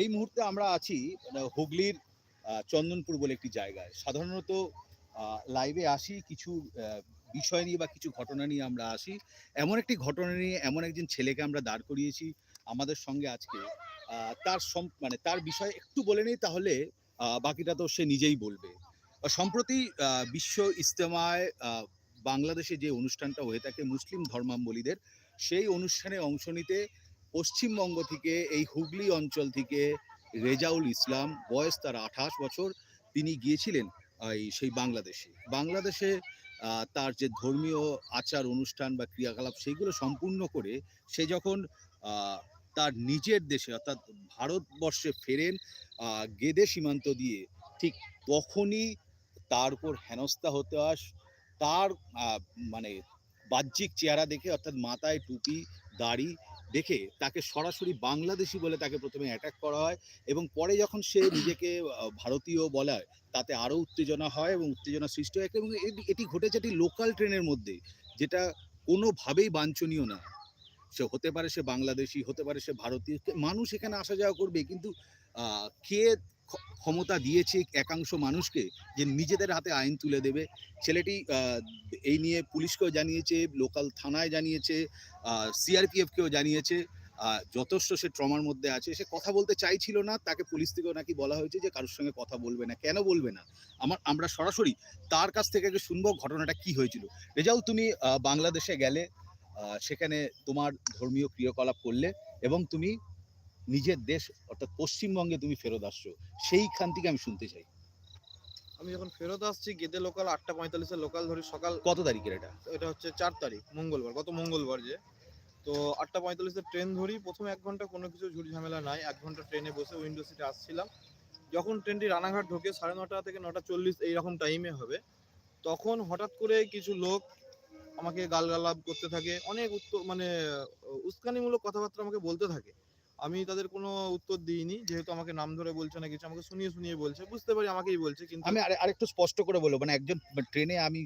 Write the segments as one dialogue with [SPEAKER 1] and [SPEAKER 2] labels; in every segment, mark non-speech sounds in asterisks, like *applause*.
[SPEAKER 1] এই মুহূর্তে আমরা আছি মানে হুগলির চন্দনপুর বলে একটি জায়গায়। সাধারণত লাইভে আসি, কিছু বিষয় নিয়ে বা কিছু ঘটনা নিয়ে আমরা আসি। এমন একটি ঘটনা নিয়ে এমন একজন ছেলেকে আমরা দাঁড় করিয়েছি আমাদের সঙ্গে আজকে। তার মানে তার বিষয়ে একটু বলে নেই তাহলে বাকিটা তো সে নিজেই বলবে। সম্প্রতি বিশ্ব ইজতেমায় বাংলাদেশে যে অনুষ্ঠানটা হয়ে থাকে মুসলিম ধর্মাবলীদের সেই অনুষ্ঠানে অংশ নিতে পশ্চিমবঙ্গ থেকে, এই হুগলি অঞ্চল থেকে রেজাউল ইসলাম, বয়স তার আঠাশ বছর, তিনি গিয়েছিলেন এই সেই বাংলাদেশে। বাংলাদেশে তার যে ধর্মীয় আচার, অনুষ্ঠান বা ক্রিয়াকলাপ, সেইগুলো সম্পূর্ণ করে সে যখন তার নিজের দেশে, অর্থাৎ ভারতবর্ষে ফেরেন গেদে সীমান্ত দিয়ে, ঠিক তখনই তার উপর হেনস্থা হতে আস, তার মানে বাহ্যিক চেহারা দেখে, অর্থাৎ মাথায় টুপি, দাড়ি দেখে তাকে সরাসরি বাংলাদেশি বলে তাকে প্রথমে অ্যাটাক করা হয় এবং পরে যখন সে *coughs* নিজেকে ভারতীয় বলায় তাতে আরও উত্তেজনা হয় এবং উত্তেজনা সৃষ্টি হয়। এবং এটি- এটি ঘটেছে একটি লোকাল ট্রেনের মধ্যে যেটা কোনোভাবেই বাঞ্ছনীয় না সে হতে পারে সে বাংলাদেশি হতে পারে সে ভারতীয় মানুষ এখানে আসা যাওয়া করবে কিন্তু কে ক্ষমতা দিয়েছে একাংশ মানুষকে যে নিজেদের হাতে আইন তুলে দেবে। ছেলেটি এই নিয়ে পুলিশকেও জানিয়েছে, লোকাল থানায় জানিয়েছে সিআরপিএফকেও জানিয়েছে। যথেষ্ট সে ট্রমার মধ্যে আছে। সে কথা বলতে চাইছিল না, তাকে পুলিশ থেকেও নাকি বলা হয়েছে যে কারোর সঙ্গে কথা বলবে না। কেন বলবে না? আমার, আমরা সরাসরি তার কাছ থেকে আগে শুনব ঘটনাটা কি হয়েছিল। রেজাউল, তুমি বাংলাদেশে গেলে সেখানে তোমার ধর্মীয় ক্রিয়াকলাপ করলে এবং তুমি নিজের দেশ অর্থাৎ পশ্চিমবঙ্গে তুমি ফেরত আসছো সেইখান থেকে আমি শুনতে চাই।
[SPEAKER 2] আমি যখন ফেরত আসছি গেদে লোকাল আটটা পঁয়তাল্লিশের লোকাল ধরি সকাল
[SPEAKER 1] কত তারিখের এটা?
[SPEAKER 2] এটা হচ্ছে চার তারিখ মঙ্গলবার গত মঙ্গলবার যে। তো আটটা পঁয়তাল্লিশের ট্রেন ধরি প্রথম এক ঘণ্টা কোনো কিছু ঝুড়ি ঝামেলা নাই এক ঘণ্টা ট্রেনে বসে উইন্ডো সিটে আসছিলাম। যখন ট্রেনটি রানাঘাট ঢোকে সাড়ে নটা থেকে নটা চল্লিশ এইরকম টাইমে হবে। তখন হঠাৎ করে কিছু লোক আমাকে গালগালাপ করতে থাকে অনেক উত্তর মানে উস্কানিমূলক কথাবার্তা আমাকে বলতে থাকে। আমি তাদের কোনো উত্তর দিইনি যেহেতু আমাকে নাম ধরে বলছে না কিছু আমাকে শুনিয়ে শুনিয়ে বলছে বুঝতে পারি আমাকেই বলছে কিন্তু
[SPEAKER 1] আমি আরে- আরেকটু স্পষ্ট করে বলব মানে একজন ট্রেনে আমি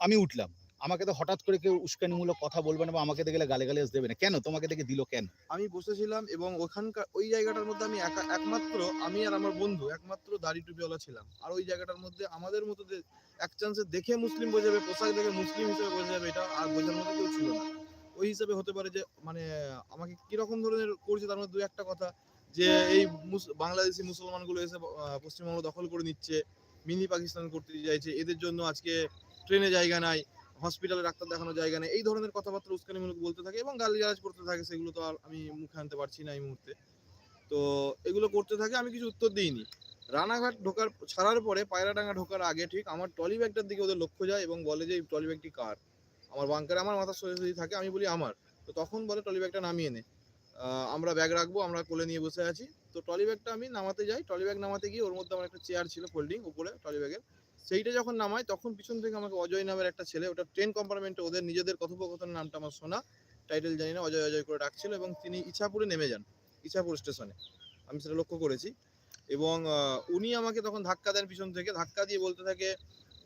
[SPEAKER 1] আমি উঠলাম। আমাকে তো হঠাৎ করে কেউ উস্কানিমূলক কথা বলবে না বা আমাকে দেখলে গালে গালে দেবে না। কেন? তোমাকে দেখে দিল কেন?
[SPEAKER 2] আমি বসেছিলাম এবং ওখানকার ওই জায়গাটার মধ্যে আমি একা একমাত্র আমি আর আমার বন্ধু একমাত্র দাড়ি টুপিওয়ালা ছিলাম। আর ওই জায়গাটার মধ্যে আমাদের মতো যে এক চান্সে দেখে মুসলিম বোঝাবে পোশাক দেখে মুসলিম হিসেবে বোঝা যাবে এটা আর বোঝার মতো কেউ ছিল না। ওই হিসাবে হতে পারে যে মানে আমাকে কীরকম ধরনের করছে তার মধ্যে দু একটা কথা। যে এই মুস- বাংলাদেশি মুসলমানগুলো এসে পশ্চিমবঙ্গ দখল করে নিচ্ছে মিনি পাকিস্তান করতে চাইছে এদের জন্য আজকে ট্রেনে জায়গা নাই হসপিটালে ডাক্তার দেখানোর জায়গা নেই এই ধরনের কথাবার্তা উস্কানিমূলক বলতে থাকে এবং গালিগালাজ করতে থাকে সেগুলো তো আর আমি মুখে আনতে পারছি না এই মুহূর্তে। তো এগুলো করতে থাকে আমি কিছু উত্তর দিইনি। রানাঘাট ঢোকার ছাড়ার পরে পায়রাডাঙ্গা ঢোকার আগে ঠিক আমার ট্রলি ব্যাগটার দিকে ওদের লক্ষ্য যায় এবং বলে যে এই ট্রলি ব্যাগটি কার? আমার বাঙ্কারে আমার মাথা সোজাসুজি থাকে, আমি বলি আমার। তো তখন বলে ট্রলি ব্যাগটা নামিয়ে নে। আমরা ব্যাগ রাখব, আমরা কোলে নিয়ে বসে আছি। তো ট্রলি ব্যাগটা আমি নামাতে যাই। ট্রলি ব্যাগ নামাতে গিয়ে ওর মধ্যে আমার একটা চেয়ার ছিল ফোল্ডিং উপরে ট্রলি ব্যাগের। সেইটা যখন নামাই, তখন পিছন থেকে আমাকে অজয় নামের একটা ছেলে, ওটা ট্রেন কম্পার্টমেন্টে ওদের নিজেদের কথোপকথনের নামটা আমার শোনা টাইটেল জানি না, অজয় অজয় করে ডাকছিল এবং তিনি ইছাপুরে নেমে যান, ইছাপুর স্টেশনে আমি সেটা লক্ষ্য করেছি। এবং উনি আমাকে তখন ধাক্কা দেন পিছন থেকে। ধাক্কা দিয়ে বলতে থাকে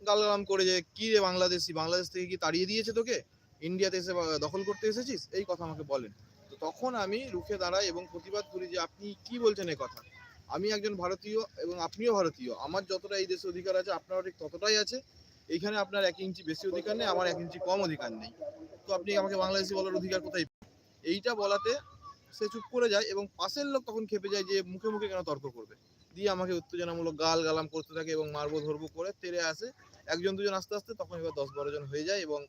[SPEAKER 2] গালাম করে যে, কি রে বাংলাদেশি? বাংলাদেশ থেকে কি তাড়িয়ে দিয়েছে তোকে? ইন্ডিয়াতে এসে দখল করতে এসেছিস? এই কথা আমাকে বলেন। তো তখন আমি রুখে দাঁড়াই এবং প্রতিবাদ করি যে, আপনি কি বলছেন এ কথা? আমি একজন ভারতীয় এবং আপনিও ভারতীয়। আমার যতটা এই দেশে অধিকার আছে, আপনারও ঠিক ততটাই আছে। এইখানে আপনার এক ইঞ্চি বেশি অধিকার নেই, আমার এক ইঞ্চি কম অধিকার নেই। তো আপনি আমাকে বাংলাদেশি বলার অধিকার কোথায়? এইটা বলাতে সে চুপ করে যায় এবং পাশের লোক তখন খেপে যায় যে, মুখে মুখে কেন তর্ক করবে? দিয়ে আমাকে উত্তেজনামূলক গাল গালাম করতে থাকে এবং মারবো ধরবো করে তেরে আসে। একজন দুজন আস্তে আস্তে তখন এবার দশ বারো জন হয়ে যায় এবং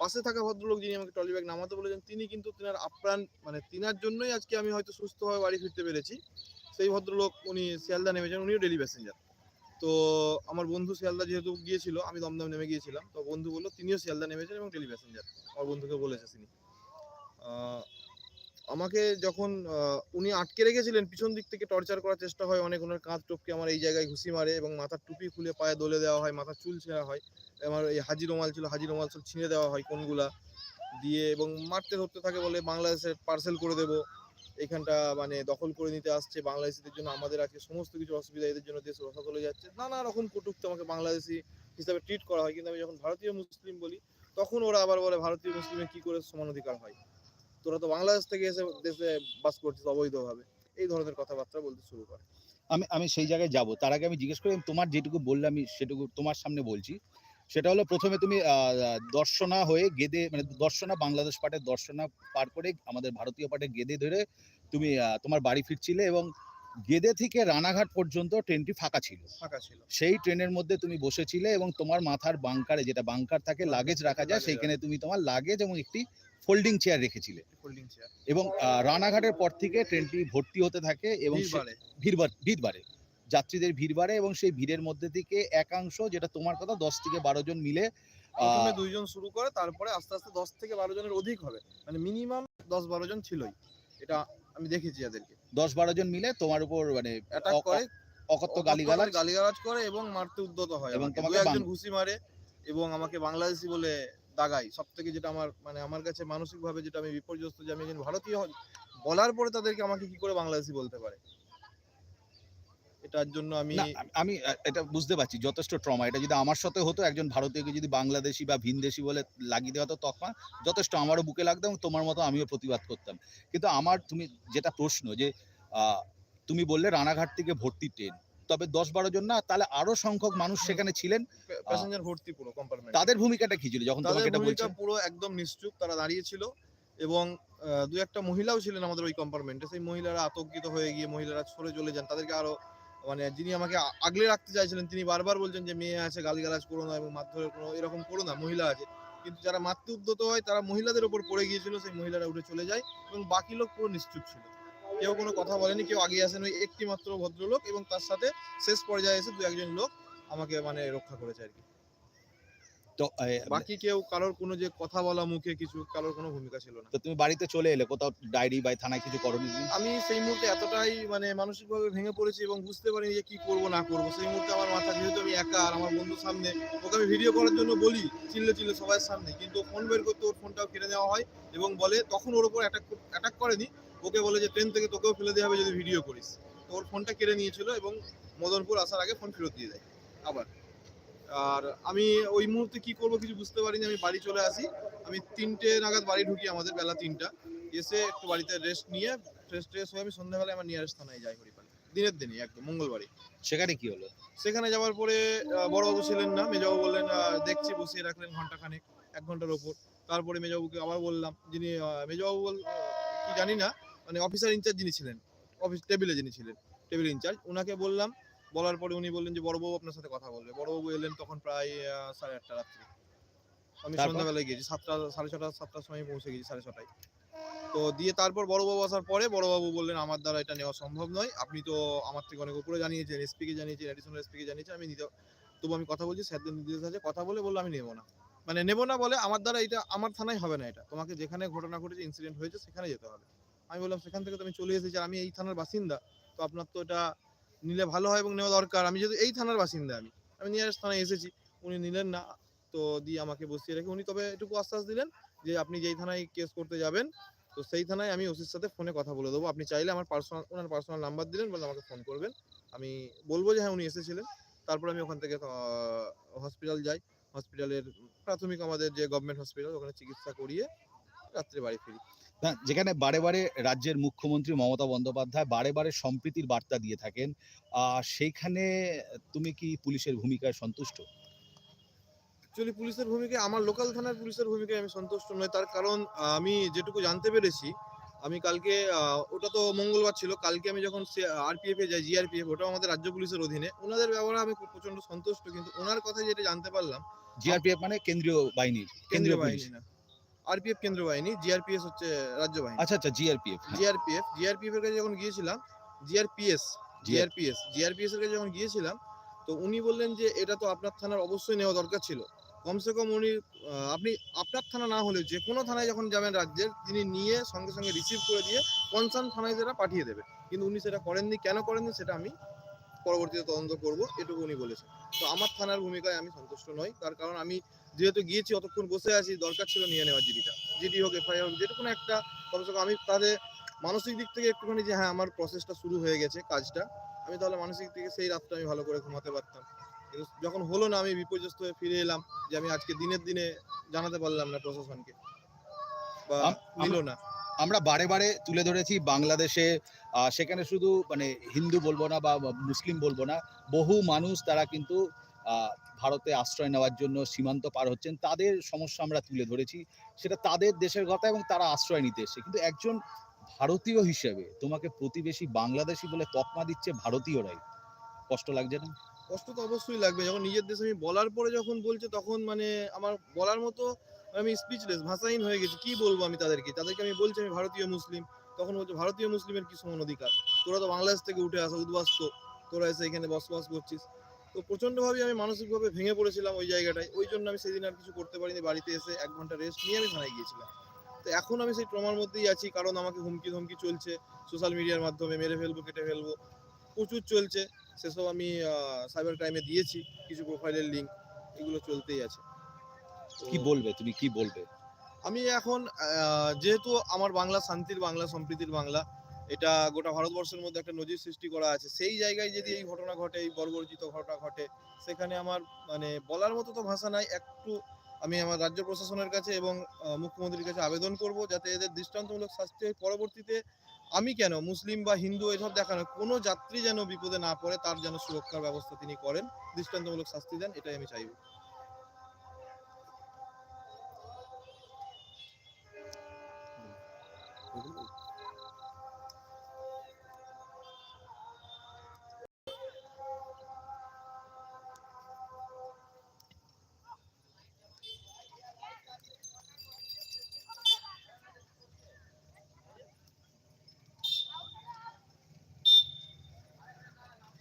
[SPEAKER 2] পাশে থাকা ভদ্রলোক যিনি আমাকে ট্রলি ব্যাগ নামাতে বলেছেন, তিনি কিন্তু তিনার আপ্রাণ মানে তিনার জন্যই আজকে আমি হয়তো সুস্থভাবে বাড়ি ফিরতে পেরেছি। সেই ভদ্রলোক উনি শিয়ালদা নেমেছেন, উনিও ডেলি প্যাসেঞ্জার তো আমার বন্ধু শিয়ালদা যেহেতু গিয়েছিল, আমি দমদম নেমে গিয়েছিলাম, তো বন্ধু বলল তিনিও শিয়ালদা নেমেছেন এবং ডেলি প্যাসেঞ্জার আমার বন্ধুকে বলেছে তিনি। আমাকে যখন উনি আটকে রেখেছিলেন, পিছন দিক থেকে টর্চার করার চেষ্টা হয়, অনেক ওনার কাঁধ টপকে আমার এই জায়গায় ঘুষি মারে এবং মাথার টুপি খুলে পায়ে দলে দেওয়া হয়, মাথার চুল ছেঁড়া হয়। আমার এই হাজি রুমাল ছিল, হাজি রুমাল সব ছিঁড়ে দেওয়া হয় কোনগুলা দিয়ে এবং মারতে ধরতে থাকে বলে বাংলাদেশের পার্সেল করে দেবো। এখানটা মানে দখল করে নিতে আসছে, বাংলাদেশিদের জন্য আমাদের আজকে সমস্ত কিছু অসুবিধা, এদের জন্য দেশ রসাতলে যাচ্ছে। নানা রকম কটুক্তি আমাকে বাংলাদেশি হিসাবে ট্রিট করা হয়। কিন্তু আমি যখন ভারতীয় মুসলিম বলি, তখন ওরা আবার বলে, ভারতীয় মুসলিমের কি করে সমান অধিকার হয়? তোরা তো বাংলাদেশ থেকে এসে দেশে বাস করছিস অবৈধভাবে। এই ধরনের কথাবার্তা বলতে শুরু করে।
[SPEAKER 1] আমি আমি সেই জায়গায় যাব। তার আগে আমি জিজ্ঞেস করি তোমার যেটুকু বললে আমি সেটুকু তোমার সামনে বলছি। সেটা হলো প্রথমে তুমি দর্শনা হয়ে গেদে মানে দর্শনা বাংলাদেশ পাটের দর্শনা পার করে আমাদের ভারতীয় পাটের গেদে ধরে তুমি তোমার বাড়ি ফিরছিলে এবং গেদে থেকে রানাঘাট পর্যন্ত ট্রেনটি ফাঁকা ছিল।
[SPEAKER 2] ফাঁকা ছিল।
[SPEAKER 1] সেই ট্রেনের মধ্যে তুমি বসেছিলে এবং তোমার মাথার বাংকারে যেটা বাংকার থাকে লাগেজ রাখা যায় সেইখানে তুমি তোমার লাগেজ এবং একটি ফোল্ডিং চেয়ার রেখেছিলে।
[SPEAKER 2] Folding chair.
[SPEAKER 1] এবং রানাঘাটের পর থেকে ট্রেনটি ভর্তি হতে থাকে এবং ভিড় ভিড় বাড়ে যাত্রীদের ভিড় বাড়ে এবং সেই ভিড়ের মধ্যে থেকে একাংশ যেটা তোমার কথা দশ থেকে বারো জন মিলে
[SPEAKER 2] দুইজন শুরু করে তারপরে আস্তে আস্তে দশ থেকে বারো জনের অধিক হবে। মানে মিনিমাম দশ বারো জন ছিলই। এটা আমি দেখেছি এদেরকে।
[SPEAKER 1] দশ বারো জন মিলে তোমার উপর মানে
[SPEAKER 2] অ্যাটাক
[SPEAKER 1] অ-
[SPEAKER 2] করে
[SPEAKER 1] অকথ্য গালিগালাজ
[SPEAKER 2] গালিগালাজ করে এবং মারতে উদ্যত হয়
[SPEAKER 1] এবং তোমাকে
[SPEAKER 2] একজন ঘুষি মারে এবং আমাকে বাংলাদেশি বলে দাগাই। সব থেকে যেটা আমার মানে আমার কাছে মানসিক ভাবে যেটা আমি বিপর্যস্ত যে আমি একজন ভারতীয় বলার পরে তাদেরকে আমাকে কি করে বাংলাদেশি বলতে পারে? এটার জন্য আমি
[SPEAKER 1] আমি এটা বুঝতে পারছি, যথেষ্ট ট্রমা। এটা যদি আমার সাথে হতো, একজন ভারতীয়কে যদি বাংলাদেশি বা ভিনদেশি বলে লাগিয়ে দেওয়া হতো, তখন যথেষ্ট আমারও বুকে লাগতো এবং তোমার মতো আমিও প্রতিবাদ করতাম। কিন্তু আমার, তুমি, যেটা প্রশ্ন যে তুমি বললে রানাঘাট থেকে ভর্তি ট্রেন তবে দশ বারো জন না তাহলে আরও সংখ্যক মানুষ সেখানে ছিলেন।
[SPEAKER 2] প্যাসেঞ্জার ভর্তি পুরো কম্পার্টমেন্ট
[SPEAKER 1] তাদের ভূমিকাটা কি ছিল যখন তোমাকে এটা
[SPEAKER 2] ভূমিকা পুরো একদম নিশ্চুপ তারা দাঁড়িয়ে ছিল এবং দু একটা মহিলাও ছিলেন আমাদের ওই কম্পার্টমেন্টে সেই মহিলারা আতঙ্কিত হয়ে গিয়ে মহিলারা সরে চলে যান। তাদেরকে আরও মানে যিনি আমাকে আগলে রাখতে চাইছিলেন তিনি বারবার বলছেন যে মেয়ে আছে গালিগালাজ করো না এবং মারধরের কোনো এরকম করো না মহিলা আছে। কিন্তু যারা মারতে উদ্যত হয় তারা মহিলাদের উপর পড়ে গিয়েছিল সেই মহিলারা উঠে চলে যায় এবং বাকি লোক পুরো নিশ্চুপ ছিল। কেউ কোনো কথা বলেনি কেউ আগে আসেন। ওই একটি মাত্র ভদ্রলোক এবং তার সাথে শেষ পর্যায়ে এসে দু একজন লোক আমাকে মানে রক্ষা করেছে আর কি।
[SPEAKER 1] তো
[SPEAKER 2] বাকি কেউ কারোর কোনো যে কথা বলা মুখে কিছু কারোর কোনো ভূমিকা ছিল না।
[SPEAKER 1] তো তুমি বাড়িতে চলে এলে কোথাও ডায়েরি বা থানায় কিছু করনি?
[SPEAKER 2] আমি সেই মুহূর্তে এতটাই মানে মানসিকভাবে ভেঙে পড়েছি এবং বুঝতে পারিনি যে কি করব না করব। সেই মুহূর্তে আমার মাথা যেহেতু আমি একা আর আমার বন্ধুর সামনে ওকে আমি ভিডিও করার জন্য বলি চিল্লে চিল্লে সবার সামনে। কিন্তু ফোন বের করতে ওর ফোনটাও কেড়ে নেওয়া হয় এবং বলে তখন ওর উপর অ্যাটাক অ্যাটাক করেনি। ওকে বলে যে ট্রেন থেকে তোকেও ফেলে দেওয়া হবে যদি ভিডিও করিস। তো ওর ফোনটা কেড়ে নিয়েছিল এবং মদনপুর আসার আগে ফোন ফেরত দিয়ে দেয় আবার। আর আমি ওই মুহূর্তে কি করব কিছু বুঝতে পারিনি আমি বাড়ি চলে আসি। আমি তিনটে নাগাদ বাড়ি ঢুকি আমাদের বেলা তিনটা। এসে একটু বাড়িতে রেস্ট নিয়ে ফ্রেশ ট্রেশ হয়ে আমি সন্ধ্যাবেলায় আমার নিয়ারেস্ট থানায় যাই হরিপালে। দিনের দিনই একদম মঙ্গলবারই।
[SPEAKER 1] সেখানে কি হলো?
[SPEAKER 2] সেখানে যাওয়ার পরে বড়বাবু ছিলেন না মেজবাবু বললেন দেখছি বসিয়ে রাখলেন ঘণ্টা খানেক এক ঘণ্টার ওপর। তারপরে মেজবাবুকে আবার বললাম যিনি মেজবাবু বল কি জানি না মানে অফিসার ইনচার্জ যিনি ছিলেন অফিস টেবিলে যিনি ছিলেন টেবিল ইনচার্জ ওনাকে বললাম বলার পরে উনি বললেন যে বড়বাবু আপনার সাথে কথা বলবে। বড়বাবু এলেন তখন প্রায় সাড়ে আটটা রাত্রি। আমি? সন্ধ্যাবেলায় গিয়েছি সাতটা সাড়ে ছটা সাতটার সময় পৌঁছে গেছি সাড়ে ছটায়। তো দিয়ে তারপর বড়বাবু আসার পরে বড়বাবু বললেন আমার দ্বারা এটা নেওয়া সম্ভব নয়। আপনি তো আমার থেকে অনেক উপরে জানিয়েছেন এসপি কে জানিয়েছেন অ্যাডিশনাল এসপি কে জানিয়েছেন আমি নিতে তবু আমি কথা বলছি স্যারদের নির্দেশ আছে কথা বলে বলল আমি নেব না। মানে নেব না বলে আমার দ্বারা এটা আমার থানায় হবে না এটা। তোমাকে যেখানে ঘটনা ঘটেছে ইনসিডেন্ট হয়েছে সেখানে যেতে হবে। আমি বললাম, সেখান থেকে তো আমি চলে এসেছি আর আমি এই থানার বাসিন্দা। তো আপনার তো এটা নিলে ভালো হয় এবং নেওয়া দরকার। আমি যেহেতু এই থানার বাসিন্দা আমি। আমি নিয়ারেস্ট থানায় এসেছি। উনি নিলেন না। তো দিয়ে আমাকে বসিয়ে রেখে উনি তবে এটুকু আশ্বাস দিলেন যে আপনি যেই থানায় কেস করতে যাবেন, তো সেই থানায় আমি ওসির সাথে ফোনে কথা বলে দেবো। আপনি চাইলে আমার পার্সোনাল ওনার পার্সোনাল নাম্বার দিলেন বলে আমাকে ফোন করবেন। আমি বলব যে হ্যাঁ উনি এসেছিলেন। তারপর আমি ওখান থেকে হসপিটাল যাই। হসপিটালের প্রাথমিক আমাদের যে গভর্নমেন্ট হসপিটাল ওখানে চিকিৎসা করিয়ে রাত্রে বাড়ি ফিরি।
[SPEAKER 1] না যেখানে বারে বারে রাজ্যের মুখ্যমন্ত্রী মমতা বন্দ্যোপাধ্যায় বারে বারে সম্প্রীতির বার্তা দিয়ে থাকেন সেইখানে তুমি কি পুলিশের ভূমিকায় সন্তুষ্ট?
[SPEAKER 2] অ্যাকচুয়ালি পুলিশের ভূমিকা আমার লোকাল থানার পুলিশের ভূমিকায় আমি সন্তুষ্ট নই। তার কারণ আমি যেটুকু জানতে পেরেছি আমি কালকে ওটা তো মঙ্গলবার ছিল কালকে আমি যখন আরপিএফ এ যাই জিআরপিএফ ওটাও আমাদের রাজ্য পুলিশের অধীনে। ওনাদের ব্যবহারে আমি খুব প্রচণ্ড সন্তুষ্ট কিন্তু ওনার কথা যেটা জানতে পারলাম
[SPEAKER 1] জিআরপিএফ মানে কেন্দ্রীয় বাহিনীর কেন্দ্রীয়
[SPEAKER 2] কেন্দ্রীয় বাহিনী না। আরপিএফ কেন্দ্র বাহিনী জিআরপিএস হচ্ছে রাজ্য বাহিনী।
[SPEAKER 1] আচ্ছা আচ্ছা জিআরপিএফ
[SPEAKER 2] জিআরপিএফ জিআরপিএফ এর কাছে যখন গিয়েছিলাম জিআরপিএস জিআরপিএস জিআরপিএস এর কাছে যখন গিয়েছিলাম তো উনি বললেন যে এটা তো আপনার থানার অবশ্যই নেওয়া দরকার ছিল। কমসে কম উনি আপনি আপনার থানা না হলেও যে কোনো থানায় যখন যাবেন রাজ্যের তিনি নিয়ে সঙ্গে সঙ্গে রিসিভ করে দিয়ে কনসার্ন থানায় সেটা পাঠিয়ে দেবে। কিন্তু উনি সেটা করেননি কেন করেননি সেটা আমি পরবর্তীতে তদন্ত করব এটুকু উনি বলেছেন। তো আমার থানার ভূমিকায় আমি সন্তুষ্ট নই তার কারণ আমি যেহেতু গিয়েছি অতক্ষণ বসে আছি দরকার ছিল নিয়ে নেওয়া জিডিটা। জিডি হোক এফআইআর হোক যেটুকুন একটা কমসে কম আমি তাদের মানসিক দিক থেকে একটুখানি যে হ্যাঁ আমার প্রসেসটা শুরু হয়ে গেছে কাজটা আমি তাহলে মানসিক দিক থেকে সেই রাতটা আমি ভালো করে ঘুমাতে পারতাম। কিন্তু যখন হলো না আমি বিপর্যস্ত হয়ে ফিরে এলাম যে আমি আজকে দিনের দিনে জানাতে পারলাম না প্রশাসনকে। বা নিল না।
[SPEAKER 1] আমরা বারে বারে তুলে ধরেছি বাংলাদেশে সেখানে শুধু মানে হিন্দু বলব না বা মুসলিম বলব না বহু মানুষ তারা কিন্তু ভারতে আশ্রয় নেওয়ার জন্য সীমান্ত পার হচ্ছেন, তাদের সমস্যা আমরা তুলে ধরেছি। সেটা তাদের দেশের কথা এবং তারা আশ্রয় নিতে এসেছে। কিন্তু একজন ভারতীয় হিসেবে তোমাকে প্রতিবেশী বাংলাদেশি বলে তকমা দিচ্ছে ভারতীয়রাই, কষ্ট লাগছে না?
[SPEAKER 2] কষ্ট তো অবশ্যই লাগবে। যখন নিজের দেশে আমি বলার পরে যখন বলছে, তখন মানে আমার বলার মতো আমি স্পিচলেস ভাষাহীন হয়ে গেছি। কি বলব আমি তাদেরকে? তাদেরকে আমি বলছি, আমি ভারতীয় মুসলিম। তখন বলছে, ভারতীয় মুসলিমের কি সমান অধিকার? তোরা তো বাংলাদেশ থেকে উঠে আসা উদ্বাস্ত। তোরা এসে এখানে বসবাস করছিস। তো প্রচন্ডভাবে আমি মানসিকভাবে ভেঙে পড়েছিলাম ওই জায়গাটায়। ওই জন্য আমি সেদিন আর কিছু করতে পারিনি বাড়িতে এসে এক ঘণ্টা রেস্ট নিয়ে আমি থানায় গিয়েছিলাম। তো এখন আমি সেই ট্রমার মধ্যেই আছি কারণ আমাকে হুমকি ধমকি চলছে সোশ্যাল মিডিয়ার মাধ্যমে মেরে ফেলব কেটে ফেলব প্রচুর চলছে। সেসব আমি সাইবার ক্রাইমে দিয়েছি কিছু প্রোফাইলের লিঙ্ক এগুলো চলতেই আছে।
[SPEAKER 1] কি বলবে? তুমি কি বলবে?
[SPEAKER 2] আমি এখন যেহেতু আমার বাংলা শান্তির বাংলা সম্প্রীতির বাংলা এটা গোটা ভারতবর্ষের মধ্যে একটা নজির সৃষ্টি করা আছে। সেই জায়গায় যদি এই ঘটনা ঘটে, এই বর্বরচিত ঘটনা ঘটে, সেখানে আমার মানে বলার মতো তো ভাষা নাই। একটু আমি আমার রাজ্য প্রশাসনের কাছে এবং মুখ্যমন্ত্রীর কাছে আবেদন করব যাতে এদের দৃষ্টান্তমূলক শাস্তি। পরবর্তীতে আমি কেন, মুসলিম বা হিন্দু, এসব দেখানো, কোনো যাত্রী যেন বিপদে না পড়ে, তার যেন সুরক্ষার ব্যবস্থা তিনি করেন, দৃষ্টান্তমূলক শাস্তি দেন, এটাই আমি চাইব।